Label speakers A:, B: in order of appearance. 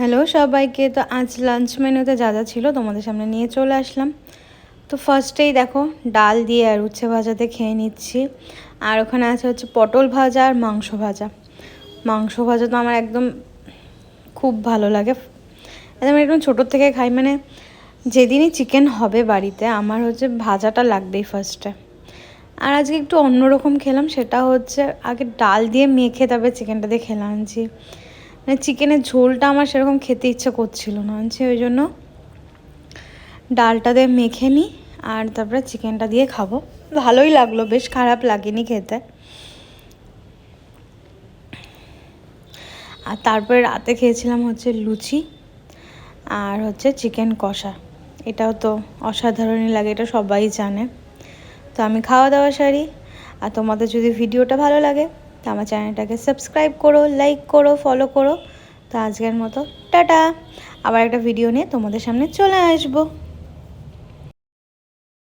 A: Hello সবাইকে, তো আজ লাঞ্চ মেনুতে যা যা ছিল তোমাদের সামনে নিয়ে চলে আসলাম। তো ফার্স্টেই দেখো, ডাল দিয়ে আর উচ্ছে ভাজাতে খেয়ে নিচ্ছি। আর ওখানে আছে হচ্ছে পটল ভাজা আর মাংস ভাজা। মাংস ভাজা তো আমার একদম খুব ভালো লাগে। একদম একদম ছোটোর থেকে খাই মানে যেদিনই চিকেন হবে বাড়িতে, আমার হচ্ছে ভাজাটা লাগবেই ফার্স্টে আর আজকে একটু অন্যরকম খেলাম, সেটা হচ্ছে আগে ডাল দিয়ে মেখে তারপরে চিকেনটা দিয়ে খেলাম আনছি। মানে চিকেনের ঝোলটা আমার সেরকম খেতে ইচ্ছে করছিল না। আনছি ওই জন্য ডালটা দিয়ে মেখে নিই আর তারপরে চিকেনটা দিয়ে খাব। ভালোই লাগল, বেশ খারাপ লাগেনি খেতে। আর তারপরে রাতে খেয়েছিলাম হচ্ছে লুচি আর হচ্ছে চিকেন কষা। এটাও তো অসাধারণই লাগে, এটা সবাই জানে। তো আমি খাওয়া দাওয়া সারি, আর তোমাদের যদি ভিডিওটা ভালো লাগে তো আমার চ্যানেলটাকে সাবস্ক্রাইব করো লাইক করো ফলো করো। তো আজকের মতো, টাটা। আবার একটা ভিডিও নিয়ে তোমাদের সামনে চলে আসব।